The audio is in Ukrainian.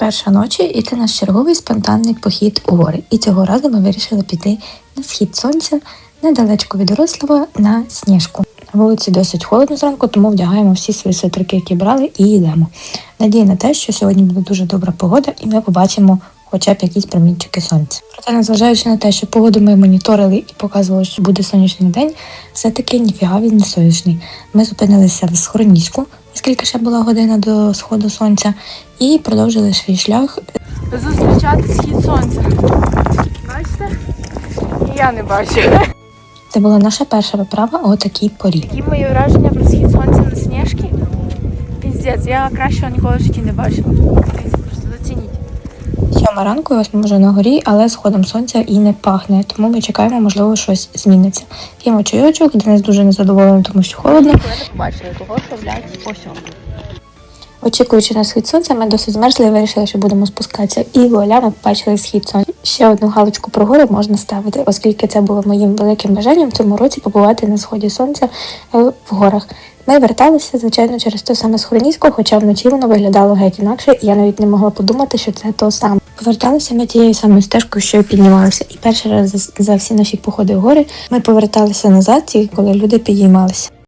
Перша ночі, і це наш черговий спонтанний похід у гори. І цього разу ми вирішили піти на схід сонця недалечко від Рослава на сніжку. На вулиці досить холодно зранку, тому вдягаємо всі свої свитерки, які брали, і йдемо. Надія на те, що сьогодні буде дуже добра погода, і ми побачимо хоча б якісь промінчики сонця. Проте, незважаючи на те, що погоду ми моніторили і показували, що буде сонячний день, все-таки ніфіга він не сонячний. Ми зупинилися в схороніську, оскільки ще була година до сходу сонця, і продовжили свій шлях зустрічати схід сонця. Бачите? Я не бачу. Це була наша перша виправа у такій порі. Які мої враження про схід сонця на сніжки? Піздець, я кращого ніколи в житті не бачила. Сьома ранку, і ось ми вже на горі, але сходом сонця і не пахне, тому ми чекаємо, можливо, щось зміниться. П'ємо чайочок, Денис дуже незадоволений, тому що холодно. Побачили що, блядь, ось. Очікуючи на схід сонця, ми досить змерзли і вирішили, що будемо спускатися. І вуаля, ми побачили схід сонця. Ще одну галочку про гори можна ставити, оскільки це було моїм великим бажанням в цьому році побувати на сході сонця е, в горах. Ми верталися, звичайно, через те саме Схоронісько, хоча вночі воно виглядало геть інакше, і я навіть не могла подумати, що це то саме. Поверталися ми тією самою стежкою, що й піднімалися. І перший раз за, всі наші походи в гори ми поверталися назад, коли люди підіймалися.